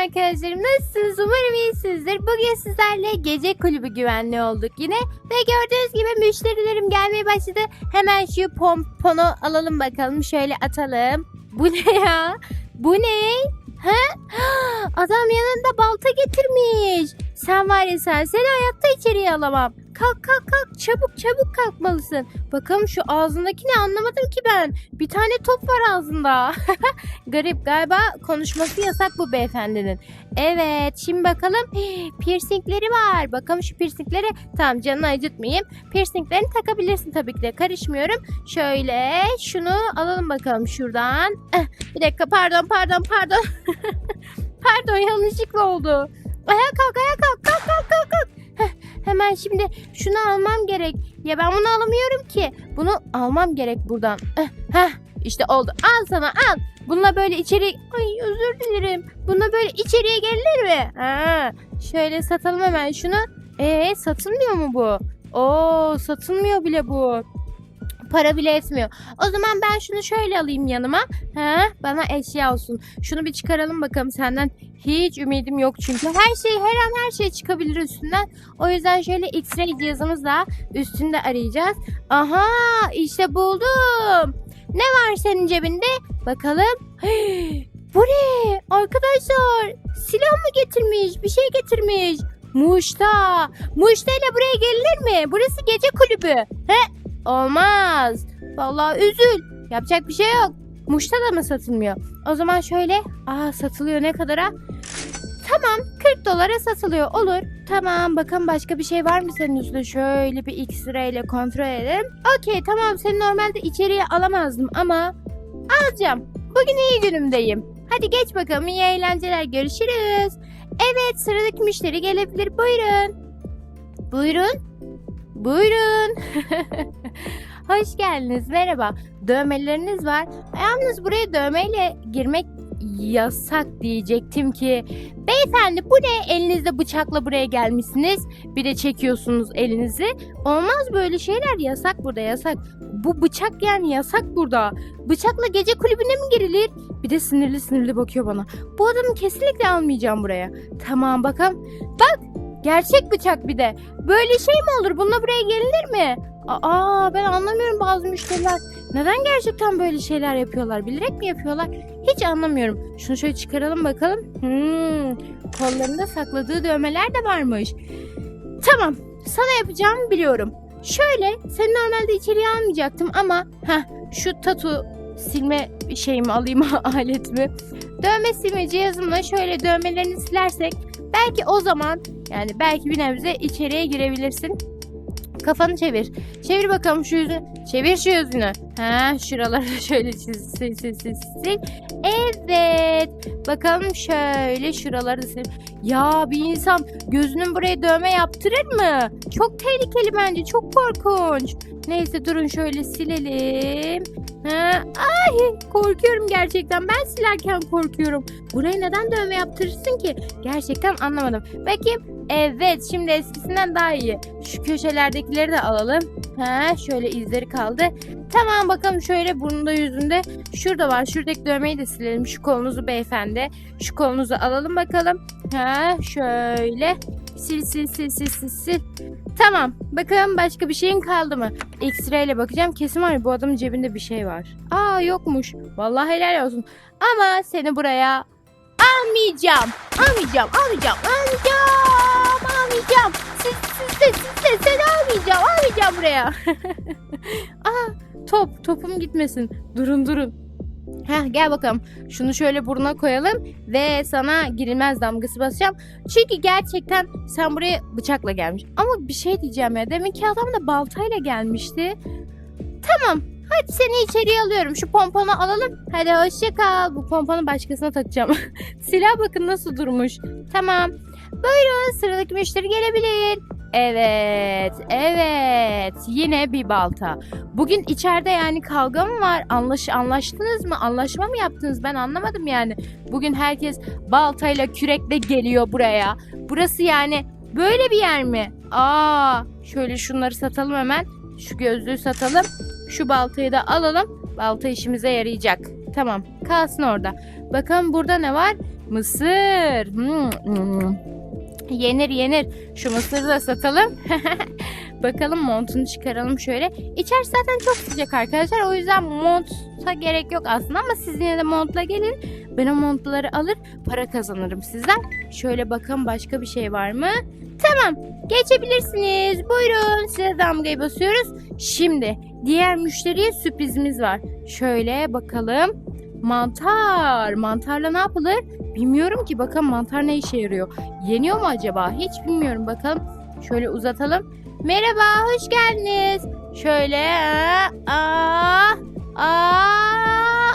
arkadaşlarım nasılsınız? Umarım iyisinizdir. Bugün sizlerle gece kulübü güvenliği olduk yine. Ve gördüğünüz gibi müşterilerim gelmeye başladı. Hemen şu pomponu alalım bakalım. Şöyle atalım. Bu ne ya? Bu ne? Ha? Adam yanında balta getirmiş. Sen var ya sen seni hayatta içeriye alamam. Kalk kalk kalk çabuk çabuk kalkmalısın. Bakalım şu ağzındaki ne anlamadım ki ben. Bir tane top var ağzında. Garip galiba konuşması yasak bu beyefendinin. Evet şimdi bakalım piercingleri var. Bakalım şu piercinglere tamam canını acıtmayayım. Piercinglerini takabilirsin tabii ki de karışmıyorum. Şöyle şunu alalım bakalım şuradan. Eh, bir dakika pardon pardon pardon. pardon yanlışlıkla oldu. Ayağa kalk ayağa kalk kalk kalk kalk kalk. Hemen şimdi şunu almam gerek. Ya ben bunu alamıyorum ki. Bunu almam gerek buradan. Eh, heh, işte oldu. Al sana al. Bununla böyle içeri... Ay özür dilerim. Bununla böyle içeriye gelilir mi? Ha, şöyle satalım hemen şunu. Ee satılmıyor mu bu? Oo satılmıyor bile bu. Para bile etmiyor. O zaman ben şunu şöyle alayım yanıma. Ha, bana eşya olsun. Şunu bir çıkaralım bakalım senden. Hiç ümidim yok çünkü. Her şey her an her şey çıkabilir üstünden. O yüzden şöyle X-ray cihazımızla üstünde arayacağız. Aha işte buldum. Ne var senin cebinde? Bakalım. Bu ne? Arkadaşlar silah mı getirmiş? Bir şey getirmiş. Muşta. Muşta ile buraya gelinir mi? Burası gece kulübü. He? Olmaz. Vallahi üzül. Yapacak bir şey yok. Muşta da mı satılmıyor? O zaman şöyle. Aa satılıyor ne kadara? Tamam 40 dolara satılıyor olur. Tamam bakın başka bir şey var mı senin üstünde? Şöyle bir X-ray ile kontrol edelim. Okey tamam seni normalde içeriye alamazdım ama alacağım. Bugün iyi günümdeyim. Hadi geç bakalım iyi eğlenceler görüşürüz. Evet sıradaki müşteri gelebilir buyurun. Buyurun. Buyurun. Hoş geldiniz merhaba. Dövmeleriniz var. Yalnız buraya dövmeyle girmek yasak diyecektim ki. Beyefendi bu ne elinizde bıçakla buraya gelmişsiniz. Bir de çekiyorsunuz elinizi. Olmaz böyle şeyler yasak burada yasak. Bu bıçak yani yasak burada. Bıçakla gece kulübüne mi girilir? Bir de sinirli sinirli bakıyor bana. Bu adamı kesinlikle almayacağım buraya. Tamam bakalım. Bak gerçek bıçak bir de. Böyle şey mi olur? Bununla buraya gelinir mi? Aa ben anlamıyorum bazı müşteriler. Neden gerçekten böyle şeyler yapıyorlar? Bilerek mi yapıyorlar? Hiç anlamıyorum. Şunu şöyle çıkaralım bakalım. Hmm, kollarında sakladığı dövmeler de varmış. Tamam. Sana yapacağımı biliyorum. Şöyle seni normalde içeriye almayacaktım ama heh, şu tatu silme şeyimi alayım aletimi. Dövme silme cihazımla şöyle dövmelerini silersek belki o zaman yani belki bir nebze içeriye girebilirsin. Kafanı çevir. Çevir bakalım şu yüzünü. Çevir şu yüzünü. Ha, şuraları şöyle çiz, sil, sil, sil. Evet. Bakalım şöyle şuraları sil. Ya bir insan gözünün buraya dövme yaptırır mı? Çok tehlikeli bence. Çok korkunç. Neyse durun şöyle silelim. Ha, ay korkuyorum gerçekten. Ben silerken korkuyorum. Buraya neden dövme yaptırırsın ki? Gerçekten anlamadım. Bakayım. Evet şimdi eskisinden daha iyi. Şu köşelerdekileri de alalım. Ha şöyle izleri kaldı. Tamam bakalım şöyle burnunda yüzünde. Şurada var. Şuradaki dövmeyi de silelim. Şu kolunuzu beyefendi. Şu kolunuzu alalım bakalım. Ha şöyle. Sil sil sil sil sil sil. Tamam. Bakalım başka bir şeyin kaldı mı? X-ray ile bakacağım. Kesin var ya bu adamın cebinde bir şey var. Aa yokmuş. Vallahi helal olsun. Ama seni buraya almayacağım. Almayacağım. Almayacağım. Almayacağım. Almayacağım. Siz, siz de siz de seni almayacağım. Almayacağım buraya. Aa top. Topum gitmesin. Durun durun. Heh, gel bakalım. Şunu şöyle burnuna koyalım ve sana girilmez damgası basacağım. Çünkü gerçekten sen buraya bıçakla gelmiş. Ama bir şey diyeceğim ya. Demin ki adam da baltayla gelmişti. Tamam. Hadi seni içeriye alıyorum. Şu pomponu alalım. Hadi hoşça kal. Bu pomponu başkasına takacağım. Silah bakın nasıl durmuş. Tamam. Buyurun sıradaki müşteri gelebilir. Evet, evet. Yine bir balta. Bugün içeride yani kavga mı var? Anlaş anlaştınız mı? Anlaşma mı yaptınız? Ben anlamadım yani. Bugün herkes baltayla kürekle geliyor buraya. Burası yani böyle bir yer mi? Aa, şöyle şunları satalım hemen. Şu gözlüğü satalım. Şu baltayı da alalım. Balta işimize yarayacak. Tamam, kalsın orada. Bakalım burada ne var? Mısır. Hmm, hmm. Yenir yenir. Şu mısırı da satalım. Bakalım montunu çıkaralım şöyle. İçerisi zaten çok sıcak arkadaşlar. O yüzden monta gerek yok aslında ama siz yine de montla gelin. Ben o montları alır para kazanırım sizden. Şöyle bakalım başka bir şey var mı? Tamam geçebilirsiniz. Buyurun size damgayı basıyoruz. Şimdi diğer müşteriye sürprizimiz var. Şöyle bakalım. Mantar. Mantarla ne yapılır? Bilmiyorum ki. Bakın mantar ne işe yarıyor? Yeniyor mu acaba? Hiç bilmiyorum. Bakalım. Şöyle uzatalım. Merhaba, hoş geldiniz. Şöyle. Aa, aa,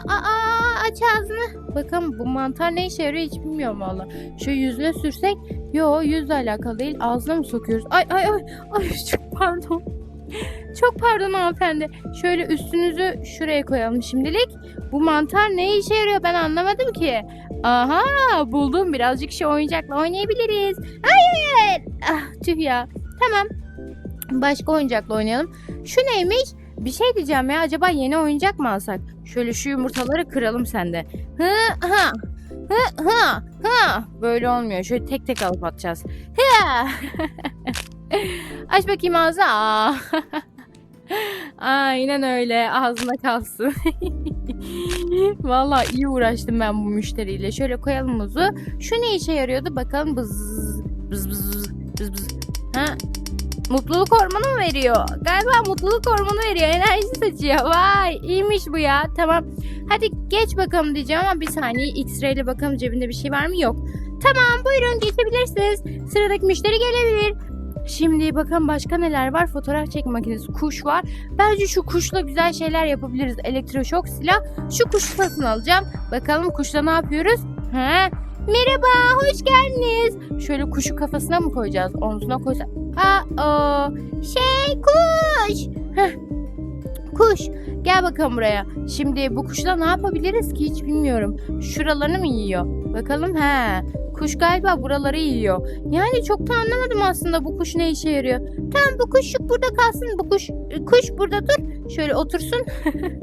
aa, aç ağzını. Bakın bu mantar ne işe yarıyor hiç bilmiyorum valla. Şu yüzüne sürsek. Yo yüzle alakalı değil. Ağzına mı sokuyoruz? Ay ay ay. Ay çok pardon. Çok pardon hanımefendi. Şöyle üstünüzü şuraya koyalım şimdilik. Bu mantar ne işe yarıyor ben anlamadım ki. Aha buldum birazcık şey oyuncakla oynayabiliriz. Hayır. Ah tüh ya. Tamam. Başka oyuncakla oynayalım. Şu neymiş? Bir şey diyeceğim ya acaba yeni oyuncak mı alsak? Şöyle şu yumurtaları kıralım sende. Hı ha. Hı hı hı. Böyle olmuyor. Şöyle tek tek alıp atacağız. Hı. Aç bakayım ağzını. Aa. Aynen öyle. Ağzına kalsın. Vallahi iyi uğraştım ben bu müşteriyle. Şöyle koyalım muzu. Şu ne işe yarıyordu? Bakalım bız bız bız bız bız. Ha? Mutluluk hormonu mu veriyor? Galiba mutluluk hormonu veriyor. Enerji saçıyor. Vay iyiymiş bu ya. Tamam. Hadi geç bakalım diyeceğim ama bir saniye X-ray ile bakalım cebinde bir şey var mı? Yok. Tamam buyurun geçebilirsiniz. Sıradaki müşteri gelebilir. Şimdi bakalım başka neler var? Fotoğraf çekme makinesi, kuş var. Bence şu kuşla güzel şeyler yapabiliriz. Elektroşok silah. Şu kuşu satın alacağım. Bakalım kuşla ne yapıyoruz? Ha? Merhaba, hoş geldiniz. Şöyle kuşu kafasına mı koyacağız? Omzuna koysak. Aa, şey kuş. Heh. Kuş. Gel bakalım buraya. Şimdi bu kuşla ne yapabiliriz ki hiç bilmiyorum. Şuralarını mı yiyor? Bakalım he. Kuş galiba buraları yiyor. Yani çok da anlamadım aslında bu kuş ne işe yarıyor. Tamam bu kuşçuk burada kalsın. Bu kuş kuş burada dur. Şöyle otursun.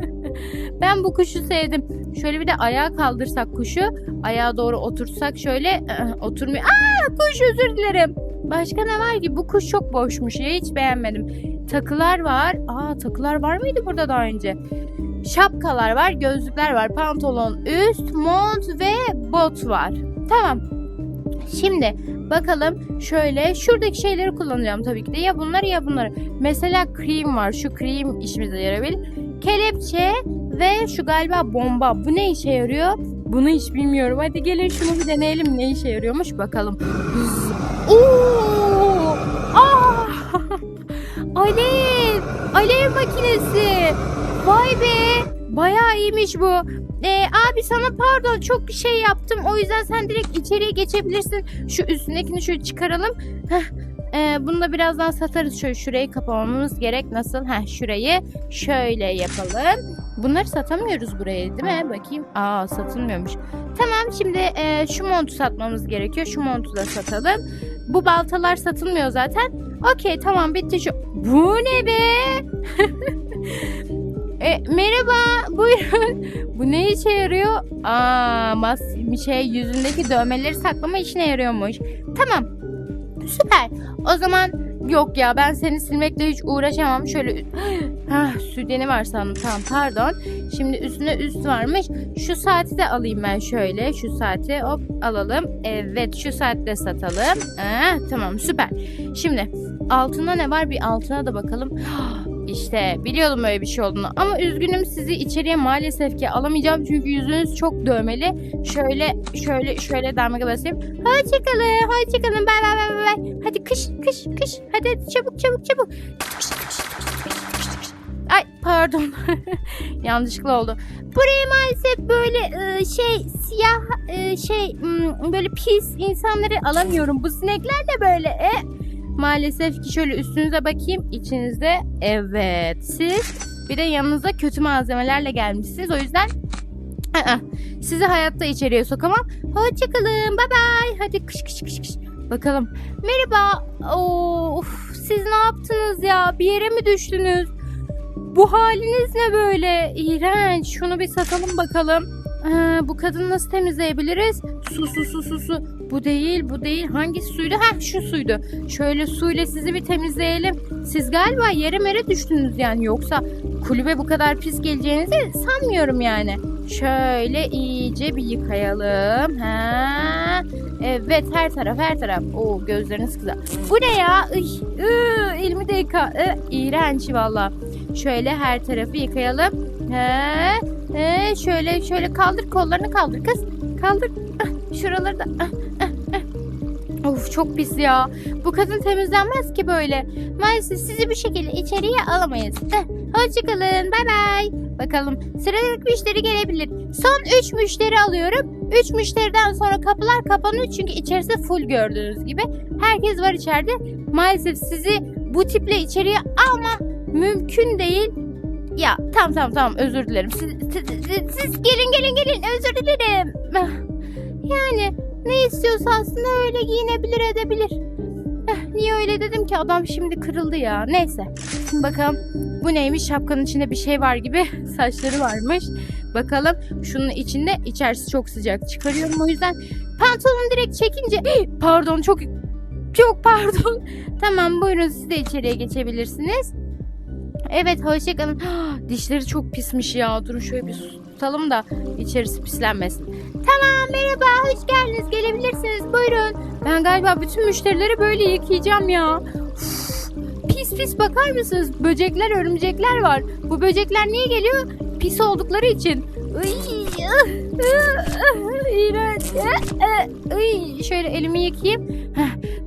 ben bu kuşu sevdim. Şöyle bir de ayağa kaldırsak kuşu. Ayağa doğru otursak şöyle ıh, oturmuyor. Aa kuş özür dilerim. Başka ne var ki? Bu kuş çok boşmuş ya hiç beğenmedim. Takılar var. Aa takılar var mıydı burada daha önce? Şapkalar var, gözlükler var, pantolon, üst, mont ve bot var. Tamam. Şimdi bakalım şöyle şuradaki şeyleri kullanacağım tabii ki de ya bunları ya bunları. Mesela krem var. Şu krem işimize yarayabilir. Kelepçe ve şu galiba bomba. Bu ne işe yarıyor? Bunu hiç bilmiyorum. Hadi gelin şunu bir deneyelim ne işe yarıyormuş bakalım. Oo! Aa! Alev! Alev makinesi. Vay be! Bayağı iyiymiş bu. Ee, abi sana pardon çok bir şey yaptım. O yüzden sen direkt içeriye geçebilirsin. Şu üstündekini şöyle çıkaralım. Heh. Ee, bunu da birazdan satarız. Şöyle şurayı kapamamız gerek. Nasıl? Heh, şurayı şöyle yapalım. Bunları satamıyoruz buraya değil mi? Bakayım. Aa satılmıyormuş. Tamam şimdi e, şu montu satmamız gerekiyor. Şu montu da satalım. Bu baltalar satılmıyor zaten. Okey tamam bitti şu. Bu ne be? E, merhaba, buyurun. Bu ne işe yarıyor? Aa, mas şey yüzündeki dövmeleri saklama işine yarıyormuş. Tamam. Süper. O zaman yok ya ben seni silmekle hiç uğraşamam. Şöyle Hah, sütyeni var sandım. Tamam pardon. Şimdi üstüne üst varmış. Şu saati de alayım ben şöyle. Şu saati hop alalım. Evet şu saati de satalım. Aa, tamam süper. Şimdi altında ne var bir altına da bakalım. İşte biliyordum öyle bir şey olduğunu ama üzgünüm sizi içeriye maalesef ki alamayacağım çünkü yüzünüz çok dövmeli. Şöyle şöyle şöyle darmaga basayım. Hoşçakalın hoşçakalın bay bay bay bay. Hadi kış kış kış hadi, hadi çabuk çabuk çabuk. Ay pardon yanlışlıkla oldu. Buraya maalesef böyle e, şey siyah e, şey m, böyle pis insanları alamıyorum. Bu sinekler de böyle. E, Maalesef ki şöyle üstünüze bakayım. içinizde evet siz bir de yanınıza kötü malzemelerle gelmişsiniz. O yüzden ı-ı, sizi hayatta içeriye sokamam. Hoşçakalın. Bye bye. Hadi kış kış kış kış. Bakalım. Merhaba. Of, siz ne yaptınız ya? Bir yere mi düştünüz? Bu haliniz ne böyle? İğrenç. Şunu bir satalım bakalım. Ee, bu kadını nasıl temizleyebiliriz? Su su su su su. Bu değil bu değil. Hangi suydu? Ha şu suydu. Şöyle suyla sizi bir temizleyelim. Siz galiba yere mere düştünüz yani. Yoksa kulübe bu kadar pis geleceğinizi sanmıyorum yani. Şöyle iyice bir yıkayalım. Ha. Evet her taraf her taraf. Oo gözleriniz kızar. Bu ne ya? Iy, ıı, elimi de yıka. Iı, iğrenç valla. Şöyle her tarafı yıkayalım. He, he, şöyle şöyle kaldır kollarını kaldır kız. Kaldır. Ah, Şuraları da. ah, ah. Of çok pis ya. Bu kadın temizlenmez ki böyle. Maalesef sizi bu şekilde içeriye alamayız. Eh, Hoşçakalın. Bay bay. Bakalım sıradaki müşteri gelebilir. Son 3 müşteri alıyorum. 3 müşteriden sonra kapılar kapanıyor çünkü içerisi full gördüğünüz gibi. Herkes var içeride. Maalesef sizi bu tiple içeriye alma mümkün değil. Ya tamam tamam tamam özür dilerim. Siz, siz, siz- gelin gelin gelin özür dilerim. Yani ne istiyorsa aslında öyle giyinebilir edebilir. Niye öyle dedim ki adam şimdi kırıldı ya. Neyse. Bakalım bu neymiş şapkanın içinde bir şey var gibi saçları varmış. Bakalım şunun içinde içerisi çok sıcak çıkarıyorum o yüzden pantolonu direkt çekince pardon çok çok pardon. Tamam buyurun siz de içeriye geçebilirsiniz. Evet hoşçakalın. Dişleri çok pismiş ya. Durun şöyle bir tutalım da içerisi pislenmesin. Tamam merhaba hoş geldiniz gelebilirsiniz buyurun. Ben galiba bütün müşterileri böyle yıkayacağım ya. Pis pis bakar mısınız? Böcekler örümcekler var. Bu böcekler niye geliyor? Pis oldukları için. İğrenç. Şöyle elimi yıkayayım.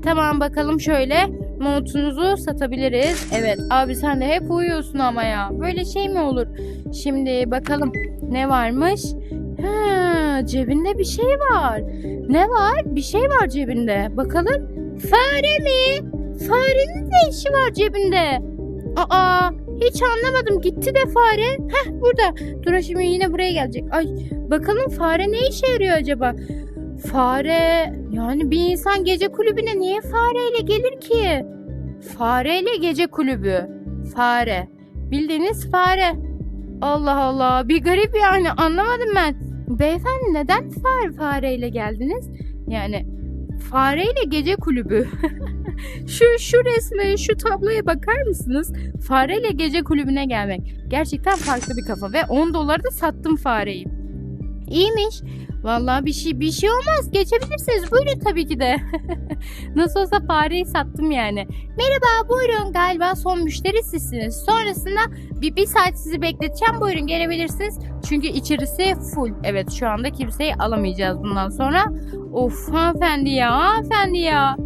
Tamam bakalım şöyle montunuzu satabiliriz. Evet abi sen de hep uyuyorsun ama ya. Böyle şey mi olur? Şimdi bakalım ne varmış? Ha, cebinde bir şey var. Ne var? Bir şey var cebinde. Bakalım. Fare mi? Farenin ne işi var cebinde? Aa hiç anlamadım. Gitti de fare. Heh burada. Dur şimdi yine buraya gelecek. Ay bakalım fare ne işe yarıyor acaba? Fare yani bir insan gece kulübüne niye fareyle gelir ki? Fareyle gece kulübü. Fare. Bildiğiniz fare. Allah Allah bir garip yani anlamadım ben. Beyefendi neden fare fareyle geldiniz? Yani fareyle gece kulübü. şu şu resme, şu tabloya bakar mısınız? Fareyle gece kulübüne gelmek. Gerçekten farklı bir kafa ve 10 dolara da sattım fareyi. İyiymiş. Vallahi bir şey bir şey olmaz. Geçebilirsiniz. Buyurun tabii ki de. Nasıl olsa fareyi sattım yani. Merhaba buyurun. Galiba son müşteri sizsiniz. Sonrasında bir, bir saat sizi bekleteceğim. Buyurun gelebilirsiniz. Çünkü içerisi full. Evet şu anda kimseyi alamayacağız bundan sonra. Of hanımefendi ya hanımefendi ya.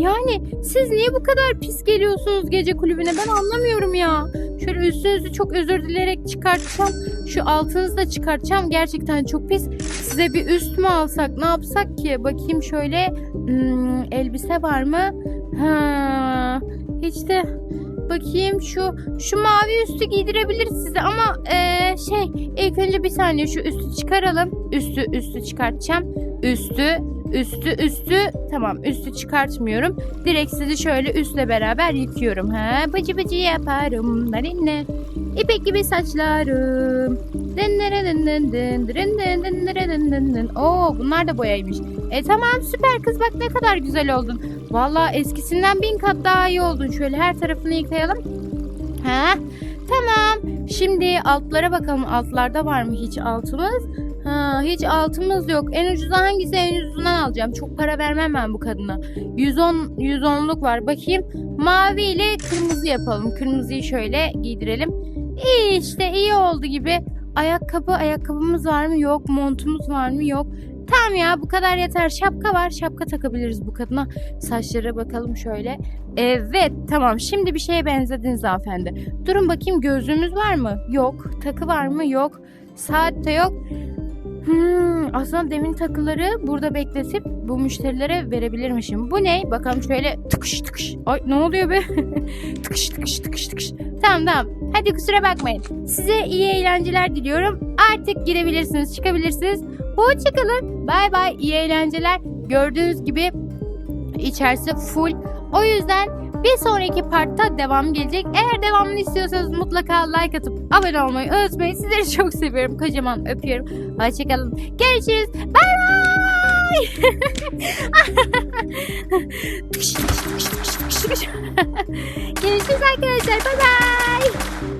Yani siz niye bu kadar pis geliyorsunuz gece kulübüne ben anlamıyorum ya. Şöyle üstünüzü çok özür dileyerek çıkartacağım. Şu altınızı da çıkartacağım. Gerçekten çok pis. Size bir üst mü alsak ne yapsak ki? Bakayım şöyle hmm, elbise var mı? Ha, hiç de bakayım şu şu mavi üstü giydirebiliriz size ama eee, şey ilk önce bir saniye şu üstü çıkaralım. Üstü üstü çıkartacağım. Üstü Üstü üstü tamam üstü çıkartmıyorum. Direkt sizi şöyle üstle beraber yıkıyorum. Ha bıcı bıcı yaparım. Narinne. İpek gibi saçlarım. Oo bunlar da boyaymış. E tamam süper kız bak ne kadar güzel oldun. Valla eskisinden bin kat daha iyi oldun. Şöyle her tarafını yıkayalım. Ha tamam. Şimdi altlara bakalım altlarda var mı hiç altımız? Ha, hiç altımız yok. En ucuzu hangisi? En ucuzundan alacağım. Çok para vermem ben bu kadına. 110 110'luk var. Bakayım. Mavi ile kırmızı yapalım. Kırmızıyı şöyle giydirelim. İyi işte iyi oldu gibi. Ayakkabı, ayakkabımız var mı? Yok. Montumuz var mı? Yok. Tamam ya bu kadar yeter. Şapka var. Şapka takabiliriz bu kadına. Saçlara bakalım şöyle. Evet tamam şimdi bir şeye benzediniz hanımefendi. Durun bakayım gözlüğümüz var mı? Yok. Takı var mı? Yok. Saat de yok. Hmm, aslında demin takıları burada bekletip bu müşterilere verebilirmişim. Bu ne? Bakalım şöyle tıkış tıkış. Ay ne oluyor be? tıkış tıkış tıkış tıkış. Tamam tamam. Hadi kusura bakmayın. Size iyi eğlenceler diliyorum. Artık girebilirsiniz, çıkabilirsiniz. Hoşçakalın. Bay bay. İyi eğlenceler. Gördüğünüz gibi içerisi full. O yüzden Bir sonraki partta devam gelecek. Eğer devamını istiyorsanız mutlaka like atıp abone olmayı unutmayın. Sizleri çok seviyorum. Kocaman öpüyorum. Hoşçakalın. Görüşürüz. Bay bay. Görüşürüz arkadaşlar. Bay bay.